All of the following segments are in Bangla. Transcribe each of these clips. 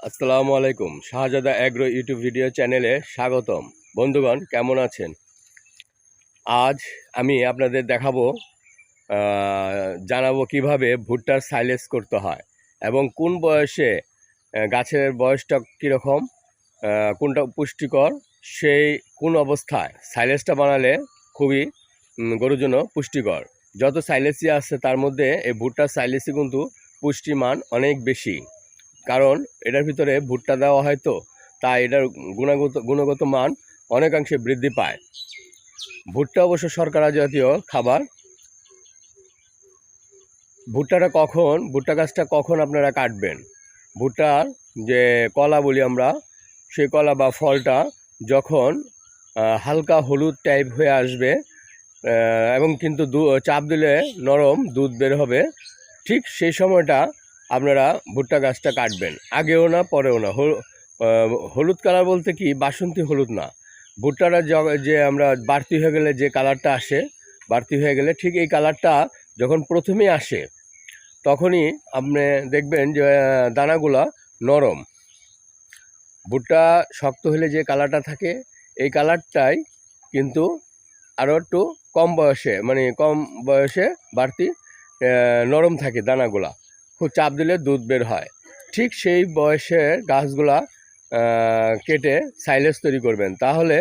আসসালামু আলাইকুম। শাহজাদা অ্যাগ্রো ইউটিউব ভিডিও চ্যানেলে স্বাগতম। বন্ধুগণ, কেমন আছেন? আজ আমি আপনাদের দেখাবো জানাব কীভাবে ভুট্টার সাইলেজ করতে হয় এবং কোন বয়সে গাছের বয়সটা কীরকম কোনটা পুষ্টিকর, সেই কোন অবস্থায় সাইলেজটা বানালে খুবই গরুর জন্য পুষ্টিকর। যত সাইলেসি আছে, তার মধ্যে এই ভুট্টার সাইলেসি কিন্তু পুষ্টিমান অনেক বেশি। কারণ এটার ভিতরে ভুট্টা দেওয়া হয় তো, তাই এটার গুণগত গুণগত মান অনেকাংশে বৃদ্ধি পায়। ভুট্টা অবশ্য শর্করা জাতীয় খাবার। ভুট্টাটা কখন, ভুট্টা গাছটা কখন আপনারা কাটবেন? ভুট্টার যে কলা বলি আমরা, সেই কলা বা ফলটা যখন হালকা হলুদ টাইপ হয়ে আসবে এবং কিন্তু চাপ দিলে নরম দুধ বের হবে, ঠিক সেই সময়টা আপনারা ভুট্টা গাছটা কাটবেন। আগেও না, পরেও না। হল- হলুদ কালার বলতে কি? বাসন্তী হলুদ না। ভুট্টাটা যে আমরা বাড়তি হয়ে গেলে যে কালারটা আসে, বাড়তি হয়ে গেলে ঠিক এই কালারটা যখন প্রথমেই আসে, তখনই আপনি দেখবেন যে দানাগুলা নরম। ভুট্টা শক্ত হলে যে কালারটা থাকে, এই কালারটাই কিন্তু আরও একটু কম বয়সে মানে কম বয়সে বাড়তি নরম থাকে দানাগুলা। খুব চাপ দিলে দুধ বের হয়। ঠিক সেই বয়সে গাছগুলা কেটে সাইলেস তৈরি করবেন। তাহলে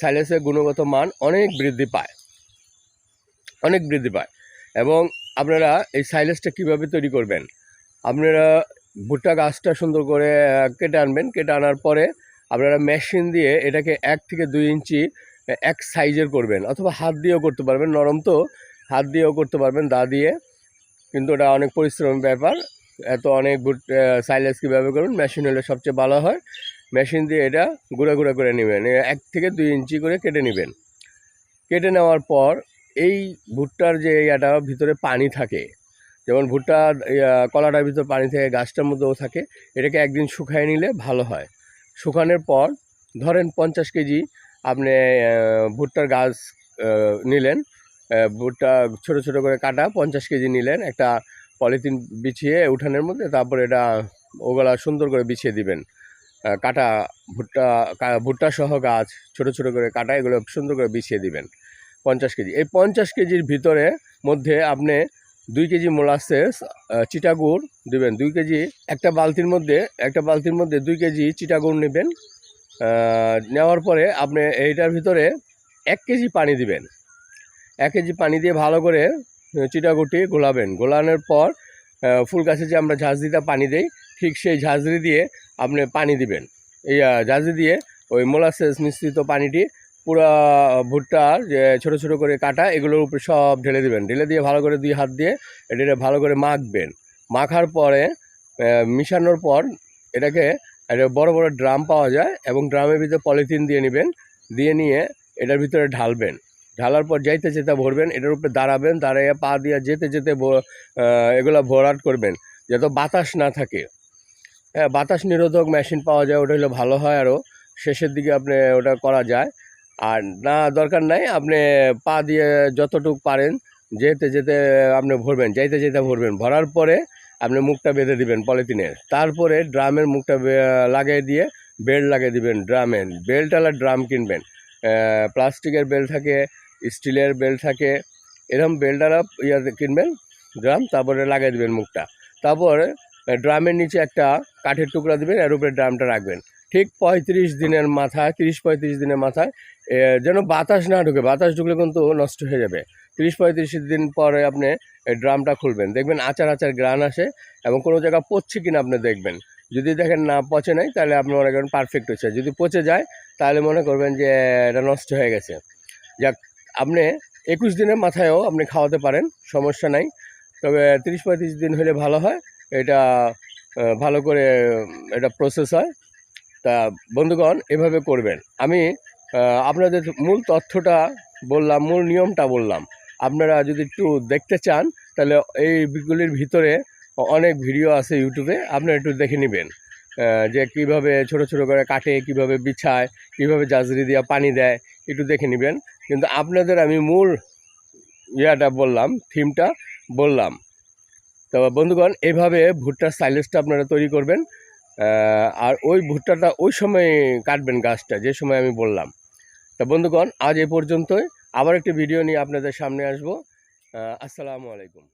সাইলেসের গুণগত মান অনেক বৃদ্ধি পায়। অনেক বৃদ্ধি পায়। এবং আপনারা এই সাইলেসটা কীভাবে তৈরি করবেন? আপনারা ভুট্টা গাছটা সুন্দর করে কেটে আনবেন। কেটে আনার পরে আপনারা মেশিন দিয়ে এটাকে এক থেকে দুই ইঞ্চি, এক সাইজের করবেন। অথবা হাত দিয়েও করতে পারবেন। নরম তো, হাত দিয়েও করতে পারবেন। দা দিয়ে কিন্তু ওটা অনেক পরিশ্রমের ব্যাপার। এত অনেক সাইলেজ কীভাবে করবেন? মেশিন হলে সবচেয়ে ভালো হয়। মেশিন দিয়ে এটা গুঁড়া গুঁড়া করে নেবেন। এক থেকে দুই ইঞ্চি করে কেটে নেবেন। কেটে নেওয়ার পর এই ভুট্টার যে ইয়াটা ভিতরে পানি থাকে যেমন ভুট্টার ইয়া, কলাটার ভিতর পানি থাকে গাছটার মধ্যেও থাকে এটাকে একদিন শুকায় নিলে ভালো হয়। শুকানোর পর ধরেন পঞ্চাশ কেজি আপনি ভুট্টার গাছ নিলেন ভুট্টা ছোট ছোট করে কাটা, পঞ্চাশ কেজি নিলেন, একটা পলিথিন বিছিয়ে উঠানের মধ্যে তারপর এটা ওগুলা সুন্দর করে বিছিয়ে দিবেন। কাটা ভুট্টা ভুট্টা সহ গাছ ছোট ছোট করে কাটা, এগুলো সুন্দর করে বিছিয়ে দিবেন পঞ্চাশ কেজি। এই পঞ্চাশ কেজির ভিতরে মধ্যে আপনি দুই কেজি মোলাসেস চিটাগুড় দিবেন। দুই কেজি, একটা বালতির মধ্যে, একটা বালতির মধ্যে দুই কেজি চিটাগুড় নেবেন। নেওয়ার পরে আপনি এইটার ভিতরে এক কেজি পানি দিবেন। এক কেজি পানি দিয়ে ভালো করে চিটাগুটি গোলাবেন। গোলানোর পর ফুল গাছে যে আমরা ঝাঁঝরিটা পানি দেই, ঠিক সেই ঝাঁঝরি দিয়ে আপনি পানি দিবেন। এই ঝাঁঝরি দিয়ে ওই মোলাসেস মিশ্রিত পানিটি পুরো ভুট্টার যে, ছোটো ছোটো করে কাটা, এগুলোর উপরে সব ঢেলে দিবেন। ঢেলে দিয়ে ভালো করে দুই হাত দিয়ে এটা ভালো করে মাখবেন। মাখার পরে মিশানোর পর এটাকে একটা বড় বড় ড্রাম পাওয়া যায় এবং ড্রামের ভিতরে পলিথিন দিয়ে নেবেন। দিয়ে নিয়ে এটার ভিতরে ঢালবেন। ঢালার পর যাইতে যেতে ভরবেন, এটার উপরে দাঁড়াবেন, দাঁড়াইয়া পা দিয়ে যেতে যেতে এগুলা ভরাট করবেন, যাতে বাতাস না থাকে। হ্যাঁ বাতাস নিরোধক মেশিন পাওয়া যায়, ওটা হলে ভালো হয় আরও শেষের দিকে আপনি ওটা করা যায়। আর না, দরকার নাই, আপনি পা দিয়ে যতটুকু পারেন, যেতে যেতে আপনি ভরবেন, যাইতে যেতে ভরবেন। ভরার পরে আপনি মুখটা বেঁধে দিবেন পলিথিনের। তারপরে ড্রামের মুখটা লাগিয়ে দিয়ে বেল্ট লাগিয়ে দিবেন ড্রামের। বেল্টওয়ালা ড্রাম কিনবেন। প্লাস্টিকের বেল্ট থাকে, স্টিলের বেল্ট থাকে, এরকম বেল্টওয়ালা ইয়ে কিনবেন, ড্রাম, তারপরে লাগিয়ে দিবেন মুখটা। তারপরে ড্রামের নিচে একটা কাঠের টুকরা দিবেন, এর উপরে ড্রামটা রাখবেন। ঠিক পঁয়ত্রিশ দিনের মাথায়, তিরিশ পঁয়ত্রিশ দিনের মাথায় যেন বাতাস না ঢুকে, বাতাস ঢুকলে কিন্তু নষ্ট হয়ে যাবে। তিরিশ পঁয়ত্রিশ দিন পরে আপনি ড্রামটা খুলবেন। দেখবেন আচার আচার গ্রান আসে এবং কোনো জায়গা পচছে কিনা আপনি দেখবেন। যদি দেখেন না পচে নাই, তাহলে আপনি মনে করেন পারফেক্ট হচ্ছে যদি পচে যায়, তাহলে মনে করবেন যে, এটা নষ্ট হয়ে গেছে। যাক, আপনি একুশ দিনের মাথায়ও আপনি খাওয়াতে পারেন, সমস্যা নাই। তবে তিরিশ পঁয়ত্রিশ দিন হলে ভালো হয়। এটা ভালো করে এটা প্রসেস হয়। তা বন্ধুগণ, এভাবে করবেন। আমি আপনাদের মূল তথ্যটা বললাম, মূল নিয়মটা বললাম। আপনারা যদি একটু দেখতে চান, তাহলে এইগুলির ভিতরে অনেক ভিডিও আছে ইউটিউবে, আপনারা একটু দেখে নেবেন। যে কীভাবে ছোট ছোট করে কাটে, কীভাবে বিছায়, কীভাবে জাজরি দিয়ে পানি দেয়, একটু দেখে নেবেন। কিন্তু আপনাদের আমি মূল ইয়াটা বললাম, থিমটা বললাম। তো বন্ধুগণ এইভাবে ভুট্টার সাইলেজটা আপনারা তৈরি করবেন। আর ওই ভুট্টাটা ওই সময় কাটবেন গাছটা, যে সময় আমি বললাম। তা বন্ধুগণ, আজ এ পর্যন্তই। আবার একটি ভিডিও নিয়ে আপনাদের সামনে আসব। আসসালামু আলাইকুম।